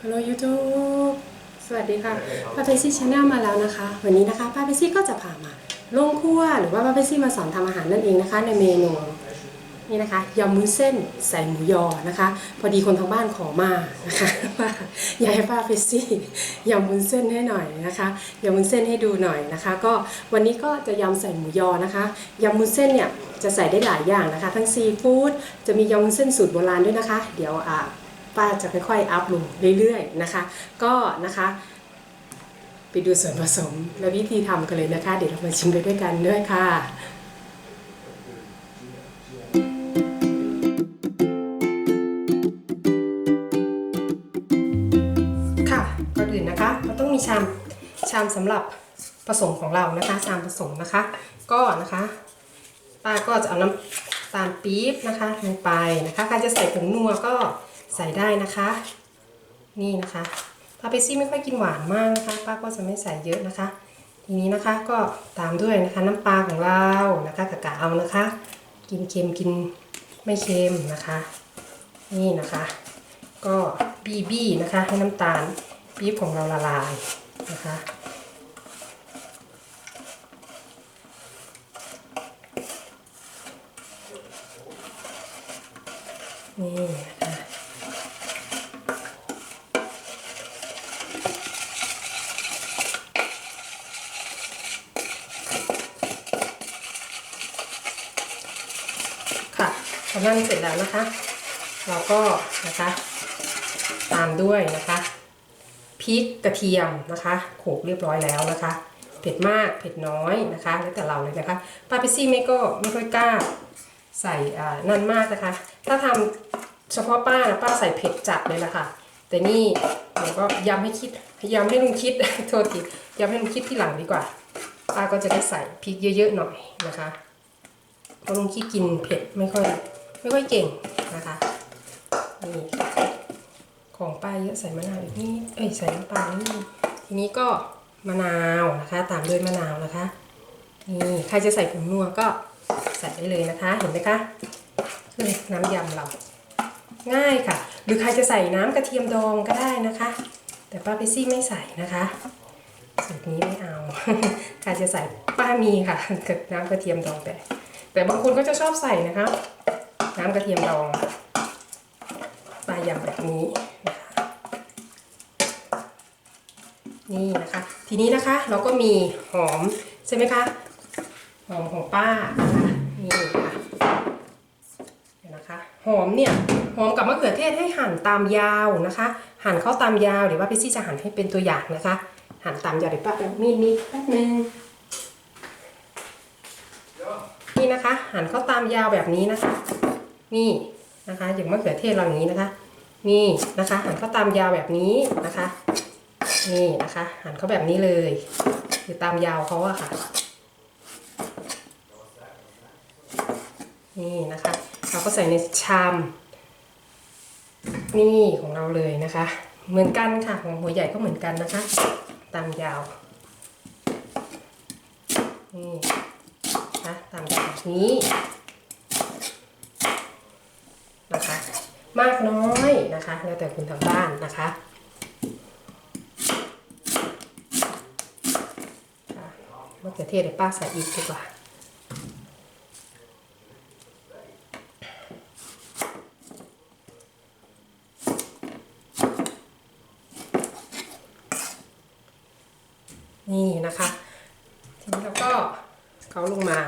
ฮัลโหลยูทูบสวัสดีค่ะป้าเพซี่ชาแนลมาแล้วนะคะ วันนี้นะคะป้าเพซี่ก็จะพามาลงครัวหรือว่าป้าเพซี่มาสอนทำอาหารนั่นเองนะคะ ในเมนูนี่นะคะยำมุ้นเส้นใส่หมูยอนะคะ พอดีคนทางบ้านขอมานะคะว่าอยากให้ป้าเพซี่ยำมุ้นเส้นให้หน่อยนะคะยำมุ้นเส้นให้ดูหน่อยนะคะ ก็วันนี้ก็จะยำใส่หมูยอนะคะยำมุ้นเส้นเนี่ยจะใส่ได้หลายอย่างนะคะ ทั้งซีฟู้ดจะมียำมุ้นเส้นสูตรโบราณด้วยนะคะ เดี๋ยวอ่า ป้าจะค่อยๆอัพลงเรื่อยๆนะคะ ก็นะคะไปดูส่วนผสมและวิธีทำกันเลยนะคะ เดี๋ยวเรามาชิมไปด้วยกันด้วยค่ะค่ะก่อนอื่นนะคะเราต้องมีชามชามสำหรับผสมของเรานะคะชามผสมนะคะ ก็นะคะป้าก็จะเอาน้ำตาลปี๊บนะคะลงไปนะคะใครจะใส่ผงนัวก็ ใส่ได้นะคะ นี่นะคะถ้าเปซี่ไม่ค่อยกินหวานมากนะคะ ป้าก็จะไม่ใส่เยอะนะคะ ทีนี้นะคะก็ตามด้วยนะคะน้ำปลาของเรานะคะกะกะเอานะคะ กินเค็มกินไม่เค็มนะคะ นี่นะคะ ก็บีบี้นะคะให้น้ำตาลปี๊บของเราละลายนะคะนี่นะคะค่ะพ อนั่นเสร็จแล้วนะคะ เราก็นะคะตามด้วยนะคะพริกกระเทียมนะคะโขลกเรียบร้อยแล้วนะคะ เผ็ดมากเผ็ดน้อยนะคะแล้วแต่เราเลยนะคะป้าพิซซี่ไม่ก็ไม่ค่อยกล้าใส่นั่นมากนะคะ ถ้าทำเฉพาะป้านะป้าใส่เผ็ดจัดเลยละค่ะ แต่นี่เดี๋ยวก็ย้ำให้คิดย้ำให้ลุงคิดโทษทีย้ำให้ลุงคิดที่หลังดีกว่า ป้าก็จะได้ใส่พริกเยอะๆหน่อยนะคะเพราะลุงคิดกินเผ็ดไม่ค่อย ไม่ค่อยเก่งนะคะนี่ของป้าเยอะใส่มะนาวอีกนิดเอ้ยใส่น้ำปลานิดนึงทีนี้ก็มะนาวนะคะ ตามด้วยมะนาวนะคะนี่ใครจะใส่ผงนัวก็ใส่ได้เลยนะคะเห็นไหมคะคือน้ำยำเราง่ายค่ะ หรือใครจะใส่น้ำกระเทียมดองก็ได้นะคะ แต่ป้าเปซี่ไม่ใส่นะคะสูตรนี้ไม่เอาใครจะใส่ป้ามีค่ะน้ำกระเทียมดองแต่แต่บางคนก็จะชอบใส่นะคะ น้ำกระเทียมดองปลายำแบบนี้นี่นะคะ ทีนี้นะคะเราก็มีหอมใช่ไหมคะหอมของป้านะคะนี่ค่ะเดี๋ยวนะคะ หอมเนี่ยหอมกับมะเขือเทศให้หั่นตามยาวนะคะ หั่นเข้าตามยาวเดี๋ยวว่าพี่ซี่จะหั่นให้เป็นตัวอย่างนะคะ หั่นตามยาวเดี๋ยวป้าเอามีดมีดแป๊บนึงนี่นะคะ หั่นเข้าตามยาวแบบนี้นะคะ นี่นะคะอย่างมะเขือเทศเราอย่างนี้นะคะ นี่นะคะหั่นเขาตามยาวแบบนี้นะคะ นี่นะคะ หั่นเขาแบบนี้เลยคือตามยาวเขาอะค่ะ นี่นะคะเราก็ใส่ในชามนี่ของเราเลยนะคะ เหมือนกันค่ะของหัวใหญ่ก็เหมือนกันนะคะ ตามยาวนี่นะตามแบบนี้นะคะ มากน้อยนะคะ แล้วแต่คุณทางบ้านนะคะมะเขือเทศเดี๋ยวป้าใส่อีกดีกว่านี่นะคะ ทีนี้เราก็เขาลงมา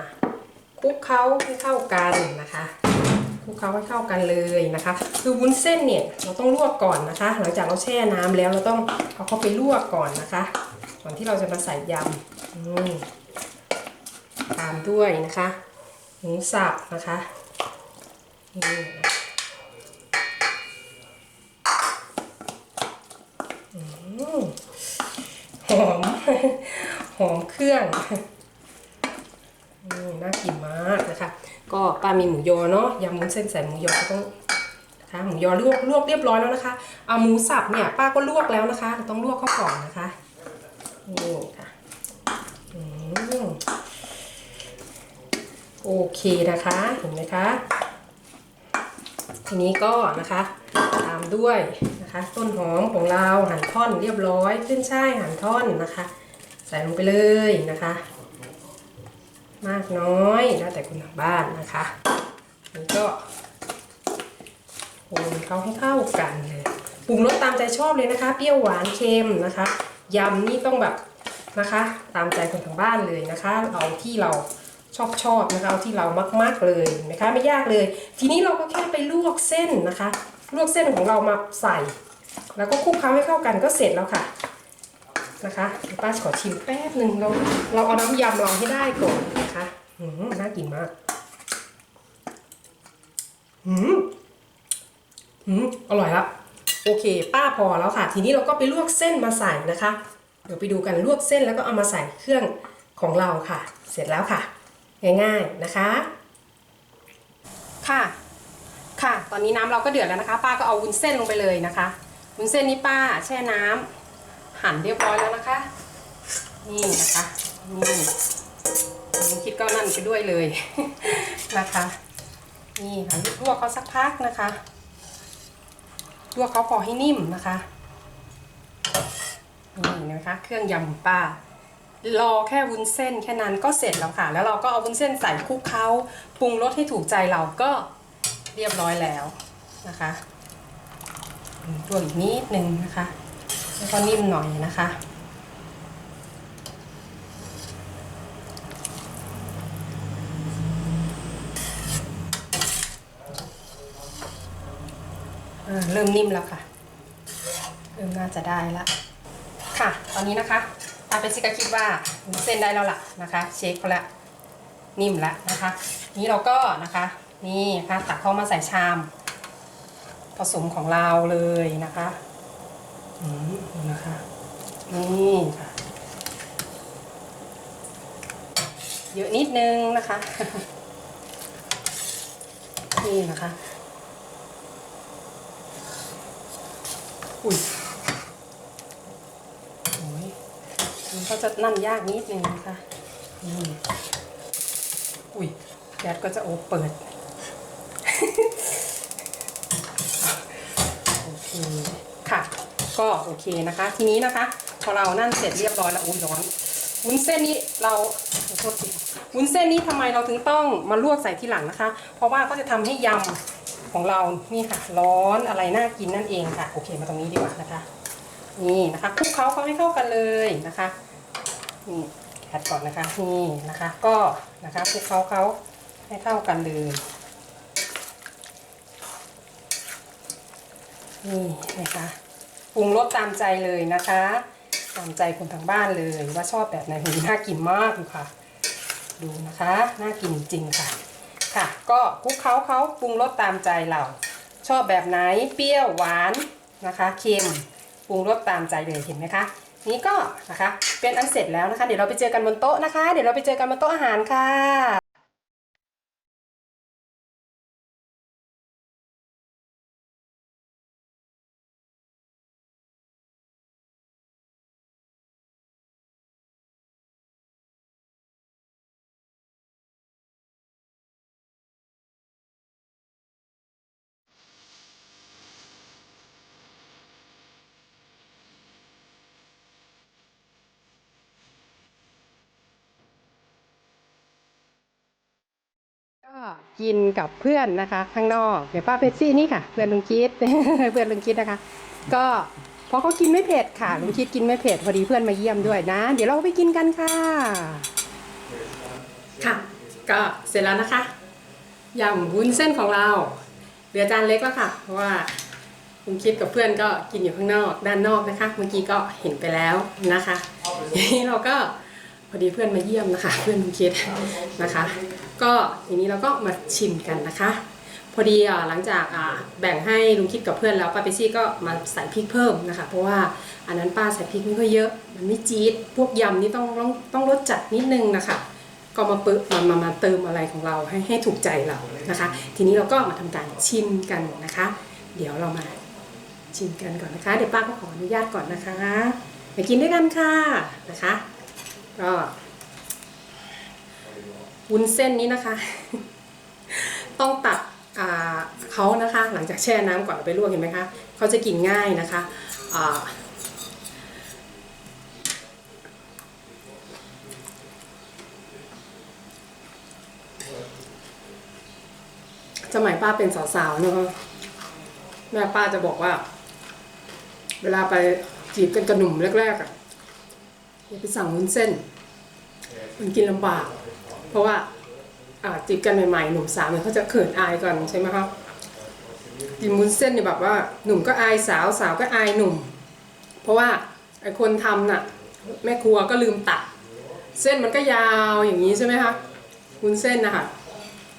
คลุกเคล้าให้เข้ากันนะคะ เคล้าให้เข้ากันเลยนะคะ คือวุ้นเส้นเนี่ยเราต้องลวกก่อนนะคะ หลังจากเราแช่น้ำแล้วเราต้องเอาเข้าไปลวกก่อนนะคะ ก่อนที่เราจะมาใส่ยำตามด้วยนะคะหมูสับนะคะนี่หอมหอมเครื่องนี่น่ากินมากนะคะ ก็ป้ามีหมูยอเนาะยำมุ้นเส้นใส่หมูยอก็ต้องนะคะหมูยอลวกลวกเรียบร้อยแล้วนะคะเอาหมูสับเนี่ยป้าก็ลวกแล้วนะคะต้องลวกเข้าก่อนนะคะนี่ค่ะโอเคนะคะเห็นไหมคะทีนี้ก็นะคะตามด้วยนะนะคะต้นหอมของเราหั่นท่อนเรียบร้อยขึ้นช่ายหั่นท่อนนะคะ ใส่ลงไปเลยนะคะ มากน้อยแล้วแต่คุณทางบ้านนะคะนี่ก็คนเขาให้เข้ากันเลยปรุงรสตามใจชอบเลยนะคะ เปรี้ยวหวานเค็มนะคะยำนี่ต้องแบบนะคะ ตามใจคนทางบ้านเลยนะคะ เอาที่เราชอบชอบนะคะเอาที่เรามาก ๆเลยนะคะ ไม่ยากเลย ทีนี้เราก็แค่ไปลวกเส้นนะคะ ลวกเส้นของเรามาใส่ แล้วก็คลุกเคล้าให้เข้ากันก็เสร็จแล้วค่ะนะคะป้าขอชิมแป๊บหนึ่งเราเราเอาน้ำยำเราให้ได้ก่อน หืมน่ากินมากหืมหืมอร่อยละโอเค ป้าพอแล้วค่ะ ทีนี้เราก็ไปลวกเส้นมาใส่นะคะ เดี๋ยวไปดูกันลวกเส้นแล้วก็เอามาใส่เครื่องของเราค่ะ เสร็จแล้วค่ะ ง่ายๆนะคะ ค่ะ ค่ะ ตอนนี้น้ำเราก็เดือดแล้วนะคะ ป้าก็เอาวุ้นเส้นลงไปเลยนะคะ วุ้นเส้นนี้ป้าแช่น้ำหั่นเรียบร้อยแล้วนะคะ นี่นะคะนี่ ลุงคิดก็นั่นไปด้วยเลยนะคะ นี่ค่ะลวกเขาสักพักนะคะลวกเขาพอให้นิ่มนะคะนี่นะคะ เครื่องยำของป้ารอแค่วุ้นเส้นแค่นั้นก็เสร็จแล้วค่ะ แล้วเราก็เอาวุ้นเส้นใส่คลุกเคล้าปรุงรสให้ถูกใจเราก็เรียบร้อยแล้วนะคะลวอีกนิดนึงนะคะ แล้วก็นิ่มหน่อยนะคะ เริ่มนิ่มแล้วค่ะ เริ่มน่าจะได้แล้วค่ะ ตอนนี้นะคะอาเป็นซิกาคิดว่าเส้นได้แล้วล่ะนะคะ เช็คเขาแล้วนิ่มแล้วนะคะ นี้เราก็นะคะนี่ค่ะตักเข้ามาใส่ชาม ผสมของเราเลยนะคะอืมนะคะนี่ค่ะเยอะนิดนึงนะคะนี่นะคะ อุ้ยโอ้ยมันก็จะนั่นยากนิดนึงนะคะนี่อุ้ยแก๊สก็จะโอเปิด โอเค ค่ะ ก็โอเคนะคะ ทีนี้นะคะ พอเรานั่นเสร็จเรียบร้อยแล้วอุ้ยร้อนวุ้นเส้นนี้เราขอโทษทีวุ้นเส้นนี้ทำไมเราถึงต้องมาลวกใส่ที่หลังนะคะ เพราะว่าก็จะทำให้ยำ ของเรานี่ค่ะ ร้อนอะไรน่ากินนั่นเองค่ะ โอเคมาตรงนี้ดีกว่านะคะ นี่นะคะคลุกเคล้าเขาให้เข้ากันเลยนะคะนี่แคดก่อนนะคะนี่นะคะ ก็นะคะคลุกเคล้าเขาให้เข้ากันเลยนี่นะคะปรุงรสตามใจเลยนะคะ ตามใจคนทางบ้านเลยว่าชอบแบบไหนหูน่ากินมากเลยค่ะ ดูนะคะ น่ากินจริงค่ะ ค่ะ ก็คลุกเขาเขาปรุงรสตามใจเรา ชอบแบบไหนเปรี้ยวหวานนะคะเค็มปรุงรสตามใจเลยเห็นไหมคะ นี่ก็นะคะเป็นอันเสร็จแล้วนะคะ เดี๋ยวเราไปเจอกันบนโต๊ะนะคะ เดี๋ยวเราไปเจอกันบนโต๊ะอาหารค่ะ ก็กินกับเพื่อนนะคะ ข้างนอกเดี๋ยวป้าเพชซี่นี่ค่ะ เพื่อนลุงคิด เพื่อนลุงคิดนะคะ ก็พราะเขากินไม่เผ็ดค่ะลุงคิดกินไม่เผ็ดพอดีเพื่อนมาเยี่ยมด้วยนะ เดี๋ยวเราไปกินกันค่ะ ค่ะ ก็เสร็จแล้วนะคะยำวุ้นเส้นของเรา เหลือจานเล็กแล้วค่ะ เพราะว่าลุงคิดกับเพื่อนก็กินอยู่ข้างนอกด้านนอกนะคะ เมื่อกี้ก็เห็นไปแล้วนะคะนี้เราก็พอดีเพื่อนมาเยี่ยมนะคะ เพื่อนลุงคิดนะคะ ก็ทีนี้เราก็มาชิมกันนะคะ พอดีอะหลังจากอ่าแบ่งให้ลุงคิดกับเพื่อนแล้วป้าเปซี่ก็มาใส่พริกเพิ่มนะคะ เพราะว่าอันนั้นป้าใส่พริกไม่ค่อยเยอะ มันไม่จี๊ดพวกยำนี่ต้องต้องต้องรสจัดนิดนึงนะคะก็มาเปิดมามามาเติมอะไรของเราให้ให้ถูกใจเรานะคะ ทีนี้เราก็มาทำการชิมกันนะคะ เดี๋ยวเรามาชิมกันก่อนนะคะ เดี๋ยวป้าก็ขออนุญาตก่อนนะคะ ไปกินด้วยกันค่ะนะคะ ก็ วุ้นเส้นนี้นะคะ ต้องตัดเขานะคะ หลังจากแช่น้ำก่อนไปลวกเห็นไหมคะเขาจะกินง่ายนะคะสมัยป้าเป็นสาวๆเนอะแม่ป้าจะบอกว่า เวลาไปจีบกันกระหนุ่มแรกๆอะอย่าไปสั่งวุ้นเส้น มันกินลำบาก เพราะว่าจีบกันใหม่ๆ หนุ่มสาวเนี่ยเขาจะเขินอายก่อนใช่ไหมครับกินวุ้นเส้นเนี่ยแบบว่าหนุ่มก็อายสาวสาวก็อายหนุ่ม เพราะว่าไอคนทำน่ะแม่ครัวก็ลืมตัด เส้นมันก็ยาวอย่างนี้ใช่ไหมคะวุ้นเส้นนะคะ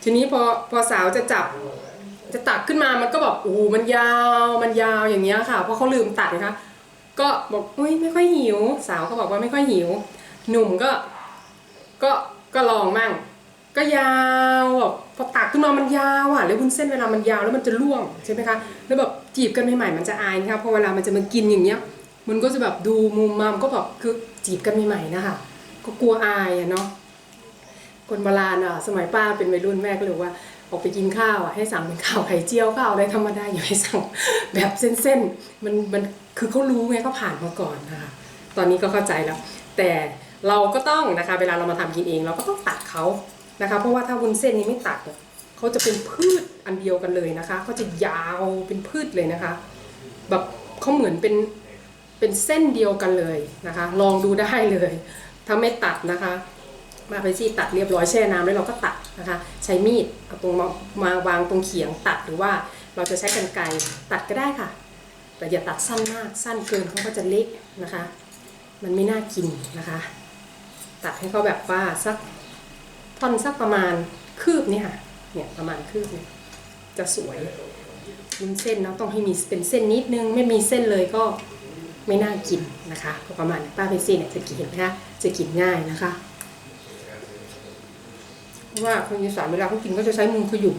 ทีนี้พอพอสาวจะจับจะตักขึ้นมามันก็แบบโอ้มันยาวมันยาวอย่างเงี้ยค่ะ เพราะเขาลืมตัดนะคะก็บอกอุ้ยไม่ค่อยหิว สาวก็บอกว่าไม่ค่อยหิว หนุ่มก็ก็ ก็ลองมั่ง ก็ยาวแบบพอตักขึ้นมามันยาวอะแล้ววุ้นเส้นเวลามันยาวแล้วมันจะร่วงใช่ไหมคะแล้วแบบจีบกันใหม่ๆมันจะอายนะคะพอเวลามันจะมากินอย่างเงี้ย มันก็จะแบบดูมุมมามก็แบบคือจีบกันใหม่ๆนะคะก็กลัวอายอะเนาะคนโบราณอะสมัยป้าเป็นวัยรุ่นแม่ก็เลยว่าออกไปกินข้าวอะให้สั่งเป็นข้าวไข่เจียวข้าวอะไรธรรมดาอย่าให้สั่งแบบเส้นๆมันมันคือเขารู้ไงเขาผ่านมาก่อนนะคะตอนนี้ก็เข้าใจแล้ว แต่ เราก็ต้องนะคะ เวลาเรามาทำกินเอง เราก็ต้องตัดเขานะคะ เพราะว่าถ้าวุ้นเส้นนี้ไม่ตัดเนี่ยเขาจะเป็นพืชอันเดียวกันเลยนะคะเขาจะยาวเป็นพืชเลยนะคะ แบบเขาเหมือนเป็นเป็นเส้นเดียวกันเลยนะคะ ลองดูได้เลย ถ้าไม่ตัดนะคะ มาไปซี่ตัดเรียบร้อยแช่น้ำแล้วเราก็ตัดนะคะ ใช้มีดเอาตรงมามาวางตรงเขียงตัดหรือว่าเราจะใช้กรรไกรตัดก็ได้ค่ะ แต่อย่าตัดสั้นมากสั้นเกินเขาก็จะเละนะคะ มันไม่น่ากินนะคะ ตัดให้เขาแบบว่าสักท่อนสักประมาณคืบเนี่ยค่ะ เนี่ยประมาณคืบเนี่ยจะสวยวุ้นเส้นเนาะต้องให้มีเป็นเส้นนิดนึง ไม่มีเส้นเลยก็ไม่น่ากินนะคะก็ประมาณป้าเพซี่เนี่ยจะกินนะคะจะกินง่ายนะคะเพราะว่าคนอีสานเวลาเขากินก็จะใช้มือขยุม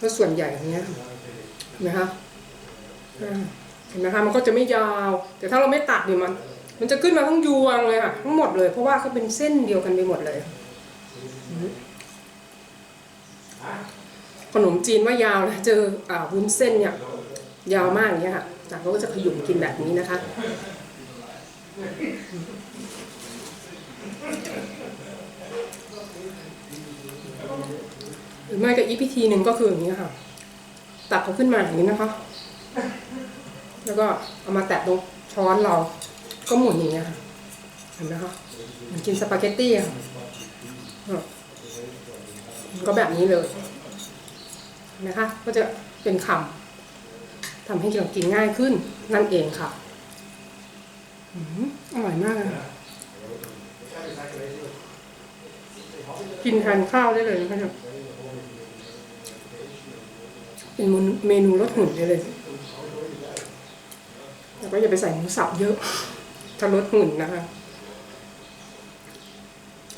ก็ส่วนใหญ่อย่างเงี้ยนไหมคะเห็นไหมคะมันก็จะไม่ยาว แต่ถ้าเราไม่ตัดเนี่ยมัน มันจะขึ้นมาทั้งยวงเลยค่ะทั้งหมดเลย เพราะว่าเขาเป็นเส้นเดียวกันไปหมดเลยขนมจีนว่ายาวนะเจออ่าวุ้นเส้นเนี่ยยาวมากอย่างเงี้ยค่ะจากเขาก็จะขยุ่มกินแบบนี้นะคะ หรือไม่ก็อีพิธีหนึ่งก็คืออย่างนี้ค่ะ ตักเขาขึ้นมาอย่างนี้นะคะ แล้วก็เอามาแตะตรงช้อนเรา ก็หมุนอย่างเงี้ยค่ะเห็นไหมคะเหมือนกินสปาเกตตี้อะค่ะก็แบบนี้เลยนะคะ ก็จะเป็นคำทำให้เรากินง่ายขึ้นนั่นเองค่ะอร่อยมากเลยกินทานข้าวได้เลยนะคะเนี่ยเป็นเมนูลดหุ่นได้เลยแล้วก็อย่าไปใส่หมูสับเยอะ ถ้าลดหุ่นนะคะ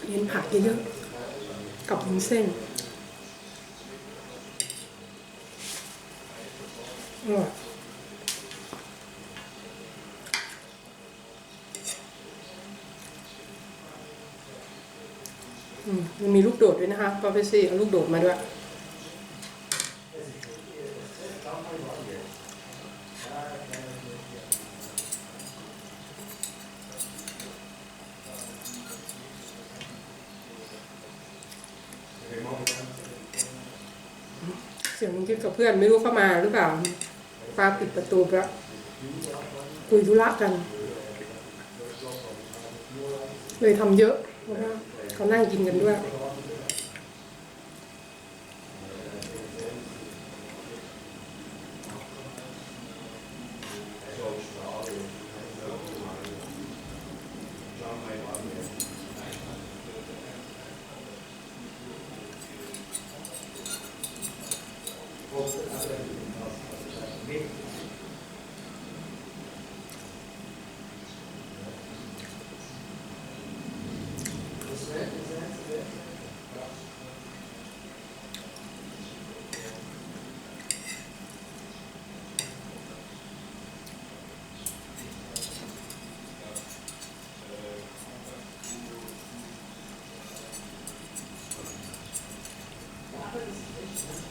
เน้นผักเยอะๆกับวุ้นเส้นอร่อยอืมมันมีลูกโดดด้วยนะคะปาเปซี่เอาลูกโดดมาด้วย เสียงมันคิดกับเพื่อนไม่รู้เข้ามาหรือเปล่าฟ้าปิดประตูไปแล้วคุยธุระกัน เลยทำเยอะเพราะว่าเขานั่งกินกันด้วย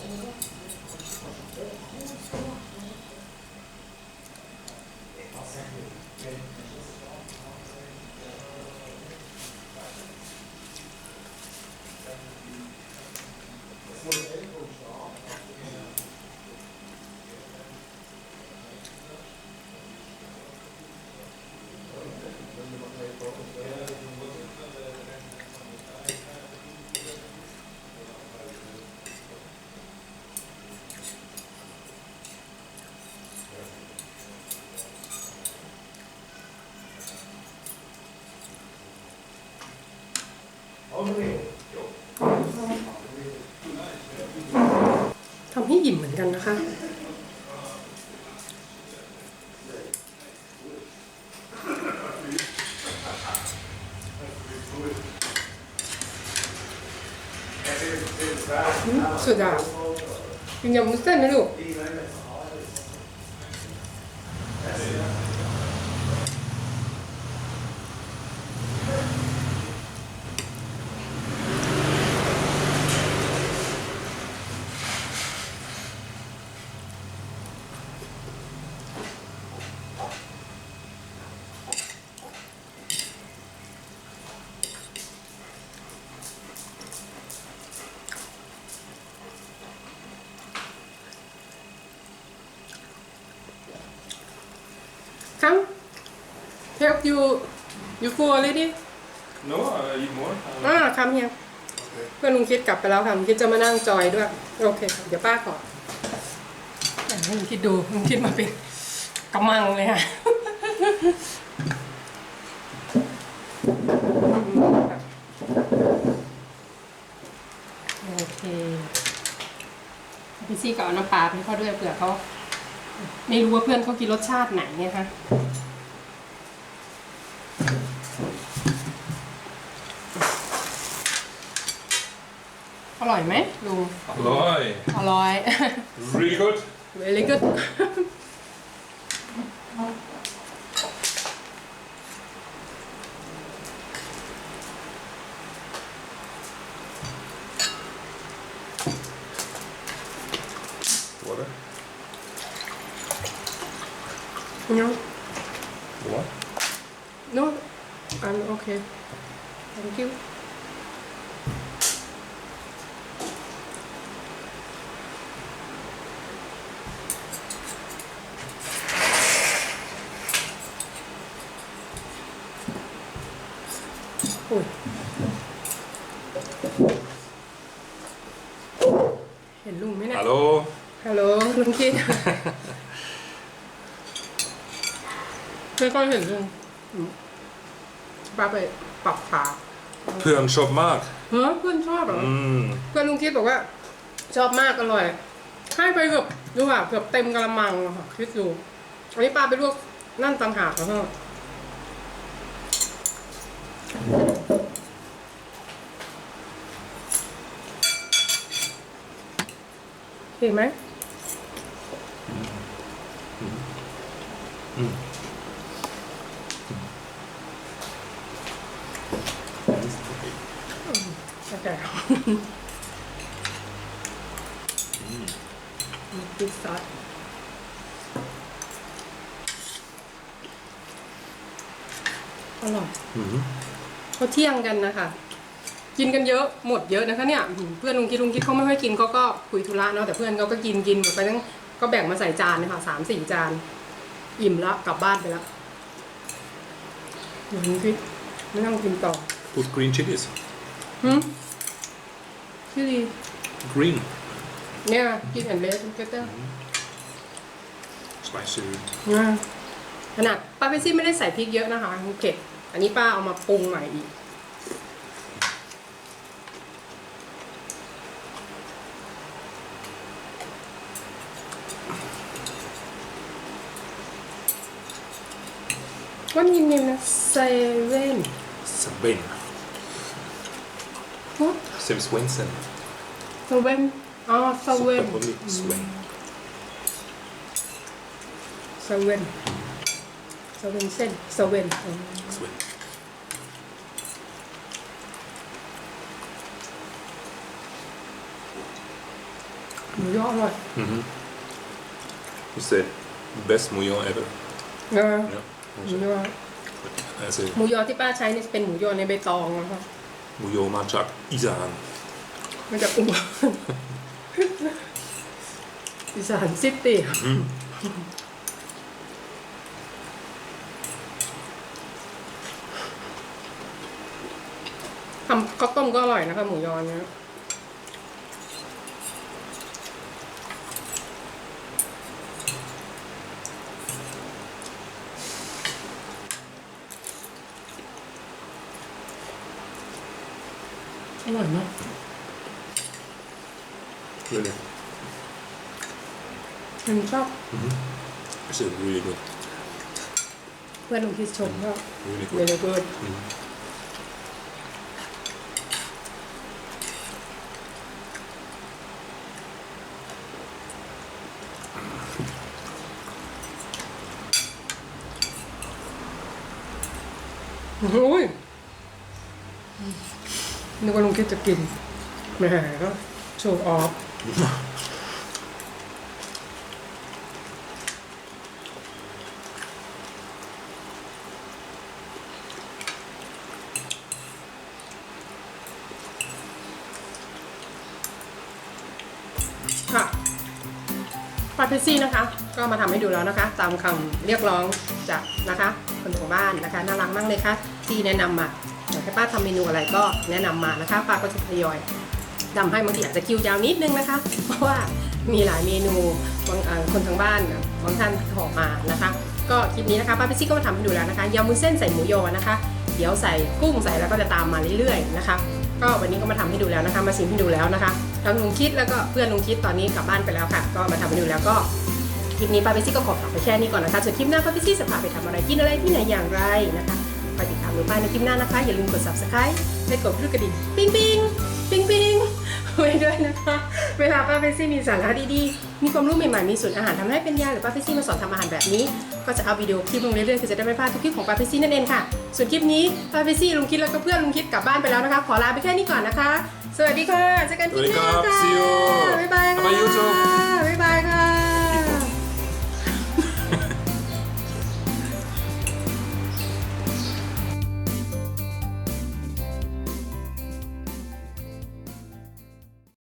음. อิ่มเหมือนกันนะคะ สุดอะกินยำมุ้นเส้นไหมลูก Help you. You full already? No, uh, eat more. Uh, อ่า come here เพื่อนลุงคิดกลับไปแล้วค่ะลุงคิดจะมานั่งจอยด้วย โอเคค่ะเดี๋ยวป้าขออะให้ลุงคิดดูลุงคิดมาเป็นกำมังเลยค่ะ โอเคพี่ซี่ก็เอาน้ำปลาไปให้เขาด้วยเผื่อเขาไม่รู้ว่าเพื่อนเขากินรสชาติไหนเนี่ยค่ะ อร่อยไหมลุง Alloy. อร่อย Really good. very good Water. no What? no I'm okay thank you อุ้ยเห็นลุงไหมเนี่ย Hello. ฮัลโหลลุงคิดไม่ค่อยเห็นลุงอืมป้าไปปรับขาเพื่อนชอบมากเฮ้ยเพื่อนชอบเหรออืมเพื่อนลุงคิดบอกว่า ชอบมากอร่อยให้ไปเกือบดูค่ะเกือบเต็มกระมังอะค่ะคิดดูอันนี้ปลาไปลวกนั่นต่างหากแล้วค่ะ เห็นไหมโอเคพิซซ่าอร่อยอืมเขาเที่ยงกันนะคะ กินกันเยอะหมดเยอะนะคะเนี่ยอืมเพื่อนลุงคิดลุงคิดเขาไม่ค่อยกินเขาก็คุยธุระเนาะแต่เพื่อนเขาก็กินกินหมดไปทั้งก็แบ่งมาใส่จานนะคะสามสี่จาน อิ่มแล้วกลับบ้านไปแล้วลุงคิดไม่ต้องกินต่อ Put green chilies. หืมที่ดี Green. เนี่ยกินแอนเลสเกเตอร์ Spicy. ขนาดป้าเปซี่ไม่ได้ใส่พริกเยอะนะคะเผ็ดอันนี้ป้าเอามาปรุงใหม่อีก What do you mean seven? Sabin. What? Sam Swenson. Seven? Oh, seven. Swen. Seven. Seven เส้น seven อืม Swen. หมูยออร่อย Mm-hmm. He said, best muyo ever. เออ Ja, หมูยอ also หมูยอที่ป้าใช้นี่เป็นหมูยอในใบตองนะคะ Mujo Majak Isan. มันจะอ้วนอีสานซิตี้ทำข้าวต้มก็อร่อยนะคะหมูยอเนี้ย อร่อยเนาะ Really. ฉันชอบ It's really good. เพื่อนลุงที่ชมก็ Really เม good. นูเกิดโอ้ย นึกว่าลุงคิดจะกินแหมก็โชว์ออฟค่ะปาเพซี่นะคะ ก็มาทำให้ดูแล้วนะคะ ตามคำเรียกร้องจากนะคะคนของบ้านนะคะ น่ารักมากเลยค่ะ ที่แนะนำมาากให้ป้าทำเมนูอะไรก็แนะนำมานะคะป้าก็จะทยอยทำให้บางทีอาจจะคิวยาวนิดนึงนะคะ เพราะว่ามีหลายเมนูบางคนทางบ้านบางท่านขอมานะคะ ก็คลิปนี้นะคะป้าพิซี่ก็มาทำให้ดูแล้วนะคะยำมุ้นเส้นใส่หมูยอนะคะ เดี๋ยวใส่กุ้งใส่แล้วก็จะตามมาเรื่อยๆนะคะก็วันนี้ก็มาทำให้ดูแล้วนะคะ มาชิมให้ดูแล้วนะคะทั้งลุงคิดแล้วก็เพื่อนลุงคิดตอนนี้กลับบ้านไปแล้วค่ะ ก็มาทำให้ดูแล้วก็คลิปนี้ป้าเปซี่ก็ขอฝากไปแค่นี้ก่อนนะคะส่วนคลิปหน้าป้าเปซี่จะพาไปทำอะไรกินอะไรที่ไหนอย่างไรนะคะ ไปติดตามดูป้าในคลิปหน้านะคะ อย่าลืมกด subscribe และกดกระดิ่งปิ๊งปิ๊งปิ๊งปิ๊งไว้ด้วยนะคะ เวลาป้าเปซี่มีสาระดีๆ มีความรู้ใหม่ๆ มีสูตรอาหารทำให้เป็นยาหรือป้าเปซี่มาสอนทำอาหารแบบนี้ ก็จะเอาวิดีโอคลิปลงเรื่อยๆ คือจะได้ไม่พลาดทุกคลิปของป้าเปซี่นั่นเองค่ะ ส่วนคลิปนี้ป้าเปซี่ลุงคิดแล้วก็เพื่อนลุงคิดกลับบ้านไปแล้วนะคะ ขอลาไปแค่นี้ก่อนนะคะ สวัสดีค่ะเจอกันคลิปหน้าสวัสดีครับค่ะ See you บ๊ายบายค่ะ Bye bye YouTube บ๊ายบายค่ะ